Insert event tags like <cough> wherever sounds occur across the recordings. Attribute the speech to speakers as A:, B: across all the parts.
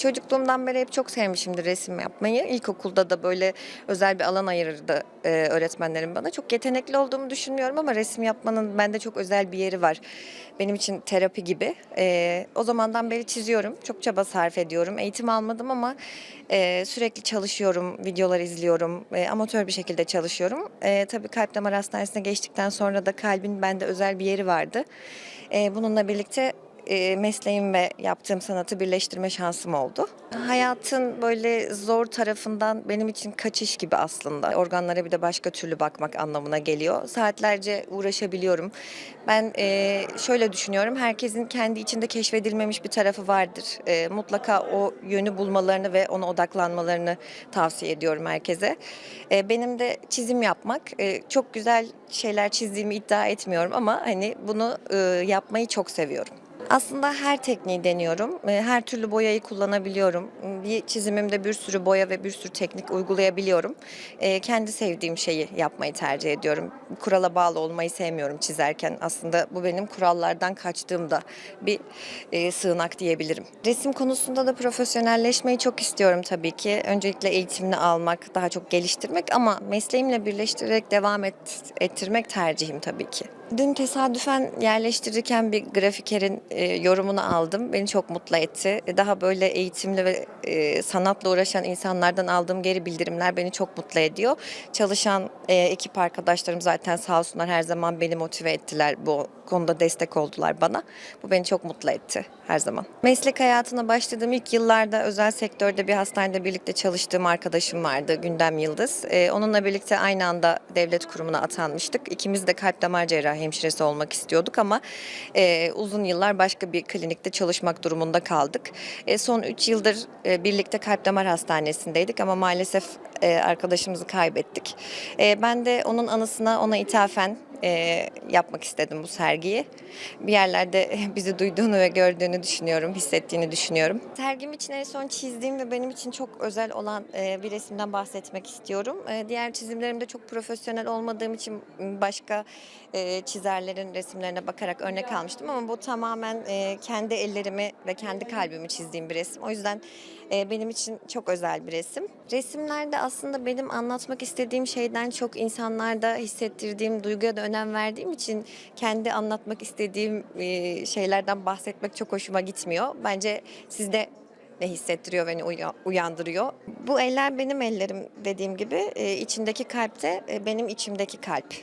A: Çocukluğumdan beri hep çok sevmişimdir resim yapmayı. İlkokulda da böyle özel bir alan ayırırdı e, öğretmenlerim bana. Çok yetenekli olduğumu düşünmüyorum ama resim yapmanın bende çok özel bir yeri var. Benim için terapi gibi. E, o zamandan beri çiziyorum. Çok çaba sarf ediyorum. Eğitim almadım ama e, sürekli çalışıyorum, videolar izliyorum. E, amatör bir şekilde çalışıyorum. E, tabii kalp damar hastanesine geçtikten sonra da kalbin bende özel bir yeri vardı. E, bununla birlikte e, mesleğim ve yaptığım sanatı birleştirme şansım oldu. Hayatın böyle zor tarafından benim için kaçış gibi aslında. Organlara bir de başka türlü bakmak anlamına geliyor. Saatlerce uğraşabiliyorum. Ben e, şöyle düşünüyorum, herkesin kendi içinde keşfedilmemiş bir tarafı vardır. E, mutlaka o yönü bulmalarını ve ona odaklanmalarını tavsiye ediyorum herkese. Benim de çizim yapmak, çok güzel şeyler çizdiğimi iddia etmiyorum ama hani bunu yapmayı çok seviyorum. Aslında her tekniği deniyorum. E, Her türlü boyayı kullanabiliyorum. Bir çizimimde bir sürü boya ve bir sürü teknik uygulayabiliyorum. E, Kendi sevdiğim şeyi yapmayı tercih ediyorum. Kurala bağlı olmayı sevmiyorum çizerken. Aslında bu benim kurallardan kaçtığımda bir e, sığınak diyebilirim. Resim konusunda da profesyonelleşmeyi çok istiyorum tabii ki. Öncelikle eğitimini almak, daha çok geliştirmek ama mesleğimle birleştirerek devam et, ettirmek tercihim tabii ki. Dün tesadüfen yerleştirirken bir grafikerin e, yorumunu aldım. Beni çok mutlu etti. E, Daha böyle eğitimli ve e, sanatla uğraşan insanlardan aldığım geri bildirimler beni çok mutlu ediyor. Çalışan e, ekip arkadaşlarım zaten sağ olsunlar her zaman beni motive ettiler. Bu konuda destek oldular bana. Bu beni çok mutlu etti her zaman. Meslek hayatına başladığım ilk yıllarda özel sektörde bir hastanede birlikte çalıştığım arkadaşım vardı Gündem Yıldız. E, onunla birlikte aynı anda devlet kurumuna atanmıştık. İkimiz de kalp damar cerrahi hemşiresi olmak istiyorduk ama e, uzun yıllar başka bir klinikte çalışmak durumunda kaldık. E, son 3 yıldır e, birlikte kalp damar hastanesindeydik ama maalesef e, arkadaşımızı kaybettik. E, ben de onun anısına ona ithafen e, yapmak istedim bu sergiyi. Bir yerlerde <laughs> bizi duyduğunu ve gördüğünü düşünüyorum, hissettiğini düşünüyorum. Sergim için en son çizdiğim ve benim için çok özel olan e, bir resimden bahsetmek istiyorum. E, diğer çizimlerimde çok profesyonel olmadığım için başka e, çizerlerin resimlerine bakarak örnek almıştım ama bu tamamen kendi ellerimi ve kendi kalbimi çizdiğim bir resim. O yüzden benim için çok özel bir resim. Resimlerde aslında benim anlatmak istediğim şeyden çok insanlarda hissettirdiğim duyguya da önem verdiğim için kendi anlatmak istediğim e, şeylerden bahsetmek çok hoşuma gitmiyor. Bence sizde ne hissettiriyor beni uya- uyandırıyor. Bu eller benim ellerim dediğim gibi içindeki kalp de benim içimdeki kalp.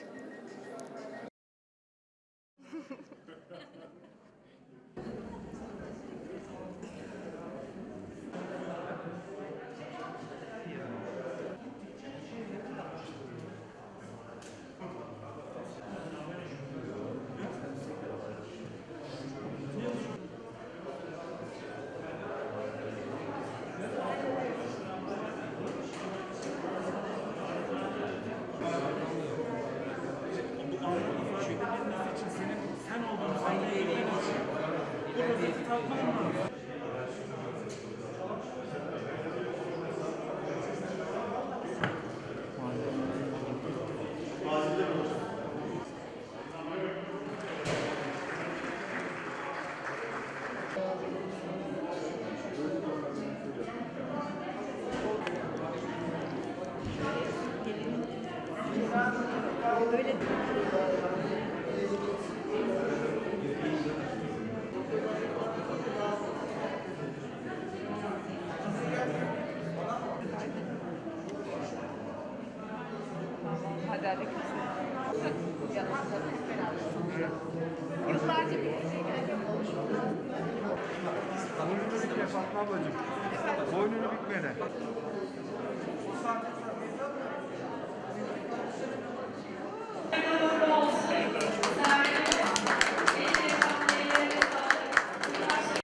B: Böyle Hadi hadi kimse. Yalan da hep beraber sonuçta. Yıllarca birlikte
C: Boynunu bükme Fatma ablacığım. Boynunu bükmeden.